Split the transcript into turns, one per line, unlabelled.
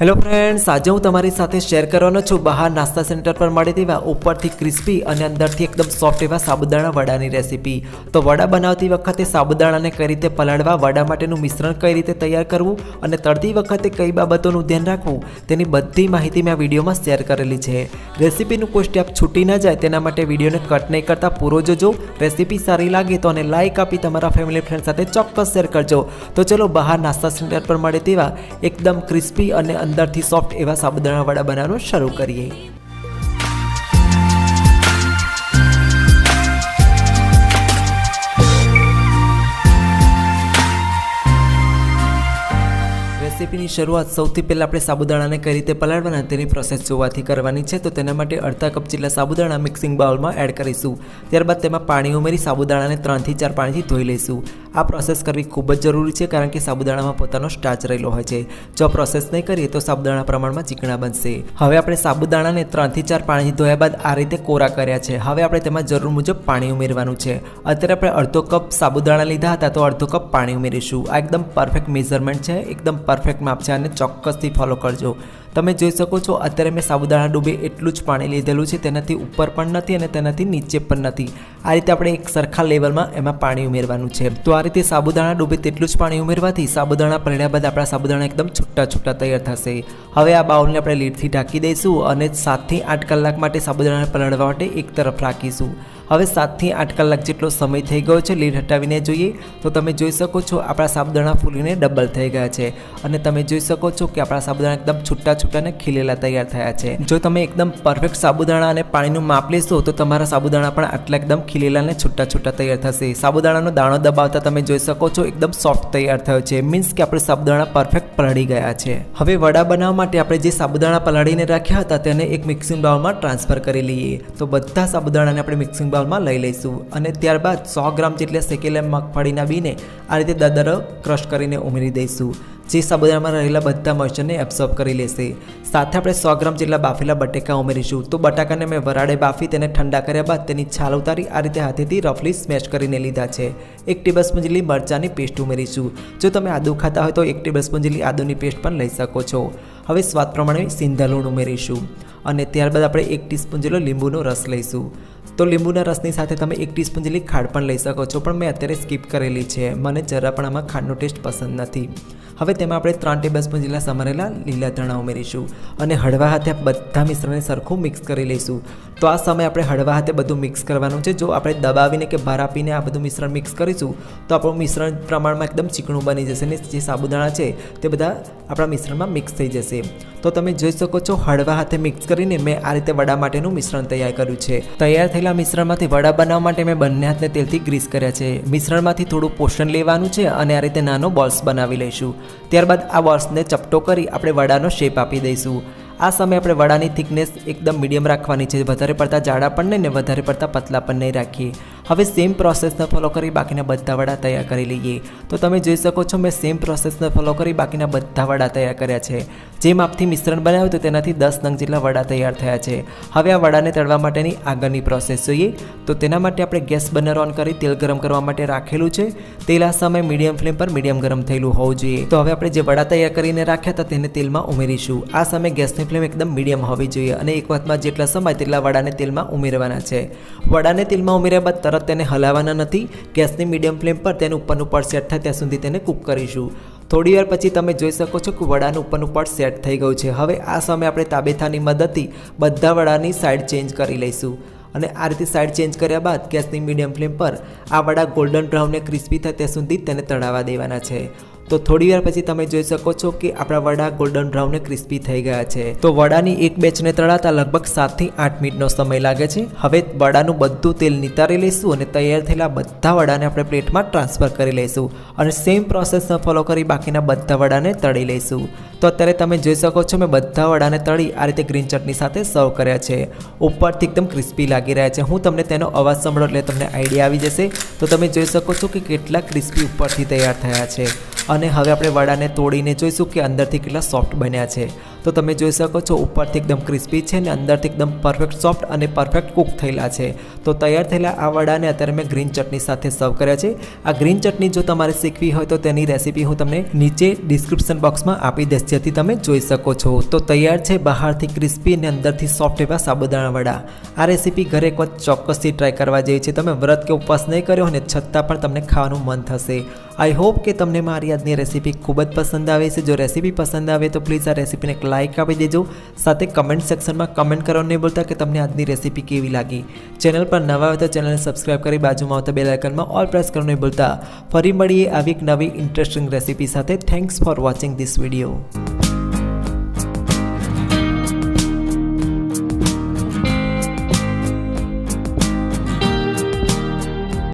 Hello friends આજે હું તમારી સાથે શેર કરવાનો છું. બહાર નાસ્તા સેન્ટર પર મળે તેવા ઉપરથી ક્રિસ્પી અને અંદરથી એકદમ સોફ્ટ એવા સાબુદાણા વડાની રેસીપી તો વડા બનાવતી વખતે સાબુદાણાને કઈ રીતે પલાળવા, વડા માટેનું મિશ્રણ કઈ રીતે તૈયાર કરવું અને તળતી વખતે કઈ બાબતોનું ધ્યાન રાખવું, તેની બધી માહિતી મેં આ વિડીયોમાં શેર કરેલી છે. રેસીપીનું કોઈ સ્ટેપ છૂટી ન જાય, તેના માટે વિડીયોને કટ નહીં કરતા, પૂરો જોજો. રેસીપી સારી લાગે તો અને લાઇક આપી તમારા ફેમિલી ફ્રેન્ડ સાથે ચોક્કસ શેર કરજો. તો ચલો બહાર નાસ્તા સેન્ટર પર મળે તેવા એકદમ ક્રિસ્પી અને અંદરથી સોફ્ટ એવા સાબુદાણાવાળા બનાવવાનું શરૂ કરીએ. રેસીપીની શરૂઆત સૌથી પહેલાં આપણે સાબુદાણાને કઈ રીતે પલાળવાના તેની પ્રોસેસ જોવાથી કરવાની છે. તો તેના માટે અડધા કપ જેટલા સાબુદાણા મિક્સિંગ બાઉલમાં એડ કરીશું. ત્યારબાદ તેમાં પાણી ઉમેરી સાબુદાણાને ત્રણથી ચાર પાણીથી ધોઈ લઈશું. આ પ્રોસેસ કરવી ખૂબ જ જરૂરી છે કારણ કે સાબુદાણામાં પોતાનો સ્ટાર્ચ રહેલો હોય છે. જો પ્રોસેસ નહીં કરીએ તો સાબુદાણા પ્રમાણમાં ચીકણા બનશે. હવે આપણે સાબુદાણાને ત્રણથી ચાર પાણીથી ધોયા બાદ આ રીતે કોરા કર્યા છે. હવે આપણે તેમાં જરૂર મુજબ પાણી ઉમેરવાનું છે. અત્યારે આપણે અડધો કપ સાબુદાણા લીધા હતા તો અડધો કપ પાણી ઉમેરીશું. આ એકદમ પરફેક્ટ મેઝરમેન્ટ છે. એકદમ પરફેક્ટ માપ છે અને ચોક્કસથી ફોલો કરજો. તમે જોઈ શકો છો, અત્યારે મેં સાબુદાણા ડૂબે એટલું જ પાણી લીધેલું છે, તેનાથી ઉપર પણ નથી અને તેનાથી નીચે પણ નથી. આ રીતે આપણે એક સરખા લેવલમાં એમાં પાણી ઉમેરવાનું છે. તો આ રીતે સાબુદાણા ડૂબે તેટલું જ પાણી ઉમેરવાથી સાબુદાણા પલળ્યા બાદ આપણા સાબુદાણા એકદમ છૂટા છૂટા તૈયાર થશે. હવે આ બાઉલને આપણે લીડથી ઢાંકી દઈશું અને સાતથી આઠ કલાક માટે સાબુદાણા પલળવા માટે એક તરફ રાખીશું. હવે સાતથી આઠ કલાક જેટલો સમય થઈ ગયો છે લીડ હટાવીને જોઈએ, તો તમે જોઈ શકો છો આપણા સાબુદાણા ફૂલીને ડબલ થઈ ગયા છે. અને તમે જોઈ શકો છો કે આપણા સાબુદાણા એકદમ છૂટા છૂટા અને ખીલેલા તૈયાર થયા છે. જો તમે એકદમ પરફેક્ટ સાબુદાણા અને પાણીનું માપ લેશો, તો તમારા સાબુદાણા પણ આટલા એકદમ ખીલેલા અને છૂટા છૂટા તૈયાર થશે. સાબુદાણાનો દાણો દબાવતા તમે જોઈ શકો છો, એકદમ સોફ્ટ તૈયાર થયો છે. મીન્સ કે આપણે સાબુદાણા પરફેક્ટ પલળી ગયા છે. હવે વડા બનાવવા માટે આપણે જે સાબુદાણા પલાળીને રાખ્યા હતા, તેને એક મિક્સિંગ બાઉલમાં ટ્રાન્સફર કરી લઈએ. તો બધા સાબુદાણાને આપણે મિક્સિંગ બાઉલમાં લઈ લઈશું. અને ત્યારબાદ સો ગ્રામ જેટલા શેકેલા મગફળીના બીને આ રીતે દદરો ક્રશ કરીને ઉમેરી દઈશું. જે સાબુદાણામાં રહેલા બધા મોઇશ્ચરને એબ્સોર્બ કરી લેશે. સાથે આપણે સો ગ્રામ જેટલા બાફેલા બટેકા ઉમેરીશું. તો બટાકાને મેં વરાળે બાફી તેને ઠંડા કર્યા બાદ તેની છાલ ઉતારી આ રીતે હાથેથી રફલી સ્મેશ કરીને લીધા છે. એક ટેબલસ્પૂન જેટલી મરચાંની પેસ્ટ ઉમેરીશું. જો તમે આદુ ખાતા હોય તો એક ટેબલસ્પૂન જેટલી આદુની પેસ્ટ પણ લઈ શકો છો. હવે સ્વાદ પ્રમાણે સિંધા લૂણ ઉમેરીશું. અને ત્યારબાદ આપણે એક ટીસ્પૂન જેટલો લીંબુનો રસ લઈશું. તો લીંબુના રસની સાથે તમે એક ટીસ્પૂન જેટલી ખાંડ પણ લઈ શકો છો. પણ મેં અત્યારે સ્કીપ કરેલી છે. મને જરા પણ આમાં ખાંડનો ટેસ્ટ પસંદ નથી. હવે તેમાં આપણે ત્રણ ટેબલ સ્પૂન જેટલા સમારેલા લીલા ધાણા ઉમેરીશું અને હળવા હાથે બધા મિશ્રણને સરખું મિક્સ કરી લઈશું. તો આ સમયે આપણે હળવા હાથે બધું મિક્સ કરવાનું છે. જો આપણે દબાવીને કે ભાર આપીને આ બધું મિશ્રણ મિક્સ કરીશું, તો આપણું મિશ્રણ પ્રમાણમાં એકદમ ચીકણું બની જશે અને જે સાબુદાણા છે તે બધા આપણા મિશ્રણમાં મિક્સ થઈ જશે. તો તમે જોઈ શકો છો હળવા હાથે મિક્સ કરીને મેં આ રીતે વડા માટેનું મિશ્રણ તૈયાર કર્યું છે. તૈયાર થયેલા મિશ્રણમાંથી વડા બનાવવા માટે મેં બંને હાથને તેલથી ગ્રીસ કર્યા છે. મિશ્રણમાંથી થોડું પોષણ લેવાનું છે અને આ રીતે નાનો બોલ્સ બનાવી લઈશું. ત્યારબાદ આ બોલ્સને ચપટો કરી આપણે વડાનો શેપ આપી દઈશું. આ સમયે આપણે વડાની થિકનેસ એકદમ મીડિયમ રાખવાની છે. વધારે પડતા જાડા પણ નહીં ને વધારે પડતા પતલા પણ નહીં રાખીએ. હવે સેમ પ્રોસેસને ફોલો કરી બાકીના બધા વડા તૈયાર કરી લઈએ. તો તમે જોઈ શકો છો, મેં સેમ પ્રોસેસને ફોલો કરી બાકીના બધા વડા તૈયાર કર્યા છે. જે માપથી મિશ્રણ બનાવ્યું તો તેનાથી દસ નંગ જેટલા વડા તૈયાર થયા છે. હવે આ વડાને તળવા માટેની આગળની પ્રોસેસ જોઈએ. તો તેના માટે આપણે ગેસ બર્નર ઓન કરી, તેલ ગરમ કરવા માટે રાખેલું છે. તેલ આ સમયે મીડિયમ ફ્લેમ પર મીડિયમ ગરમ થયેલું હોવું જોઈએ. તો હવે આપણે જે વડા તૈયાર કરીને રાખ્યા હતા તેને તેલમાં ઉમેરીશું. આ સમયે ગેસની ફ્લેમ એકદમ મીડિયમ હોવી જોઈએ અને એક વખતમાં જેટલા સમય તેટલા વડાને તેલમાં ઉમેરવાના છે. વડાને તેલમાં ઉમેર્યા બાદ તરત તેને હલાવવાના નથી, ગેસની મીડિયમ ફ્લેમ પર તેનું ઉપરનું પડ સેટ થાય ત્યાં સુધી તેને કૂક કરીશું. થોડી વાર પછી તમે જોઈ શકો છો કે વડાનું ઉપરનું પડ સેટ થઈ ગયું છે. હવે આ સમયે આપણે તાબેથાની મદદથી બધા વડાની સાઈડ ચેન્જ કરી લઈશું. અને આ રીતે સાઈડ ચેન્જ કર્યા બાદ ગેસની મીડિયમ ફ્લેમ પર આ વડા ગોલ્ડન બ્રાઉનને ક્રિસ્પી થાય ત્યાં સુધી તેને તળાવવા દેવાના છે. તો થોડી વાર પછી તમે જોઈ શકો છો કે આપણા વડા ગોલ્ડન બ્રાઉન ક્રિસ્પી થઈ ગયા છે. તો વડાની એક બેચને તળાતા લગભગ સાતથી આઠ મિનિટનો સમય લાગે છે. હવે વડાનું બધું તેલ નિતારી લઈશું અને તૈયાર થયેલા બધા વડાને આપણે પ્લેટમાં ટ્રાન્સફર કરી લઈશું અને સેમ પ્રોસેસને ફોલો કરી બાકીના બધા વડાને તળી લઈશું. તો અત્યારે તમે જોઈ શકો છો મેં બધા વડાને તળી આ રીતે ગ્રીન ચટણી સાથે સર્વ કર્યા છે. ઉપરથી એકદમ ક્રિસ્પી લાગી રહ્યા છે. હું તમને તેનો અવાજ સાંભળો એટલે તમને આઈડિયા આવી જશે. તો તમે જોઈ શકો છો કે કેટલા ક્રિસ્પી ઉપરથી તૈયાર થયા છે. અને હવે આપણે વડાને તોડીને જોઈશું કે અંદરથી કેટલા સોફ્ટ બન્યા છે. તો તમે જોઈ શકો છો, ઉપરથી એકદમ ક્રિસ્પી છે અને અંદરથી એકદમ પરફેક્ટ સોફ્ટ અને પરફેક્ટ કૂક થયેલા છે. તો તૈયાર થયેલા આ વડાને અત્યારે મેં ગ્રીન ચટણી સાથે સર્વ કર્યા છે. આ ગ્રીન ચટણી જો તમારે શીખવી હોય તો તેની રેસીપી હું તમને નીચે ડિસ્ક્રિપ્શન બોક્સમાં આપી દઈશ, જેથી તમે જોઈ શકો છો. તો તૈયાર છે બહારથી ક્રિસ્પી અને અંદરથી સોફ્ટ એવા સાબુદાણા વડા. આ રેસીપી ઘરે એક વખત ચોક્કસથી ટ્રાય કરવા જેવી છે. તમે વ્રત કે ઉપવાસ નહીં કર્યો અને છતાં પણ તમને ખાવાનું મન થશે. આઈ હોપ કે તમને મારી આજની રેસીપી ખૂબ જ પસંદ આવે છે જો રેસીપી પસંદ આવે તો પ્લીઝ આ રેસીપીને લાઇક આપી દેજો. સાથે કમેન્ટ સેક્શનમાં કમેન્ટ કરવાનું નહીં ભૂલતા કે તમને આજની રેસીપી કેવી લાગી. ચેનલ પર નવા હોય તો ચેનલને સબસ્ક્રાઇબ કરી બાજુમાં આવતા બે લાઇકનમાં ઓલ પ્રેસ કરવાનું નહીં ભૂલતા. ફરી મળીએ આવી એક નવી ઇન્ટરેસ્ટિંગ રેસીપી સાથે. Thanks for watching this video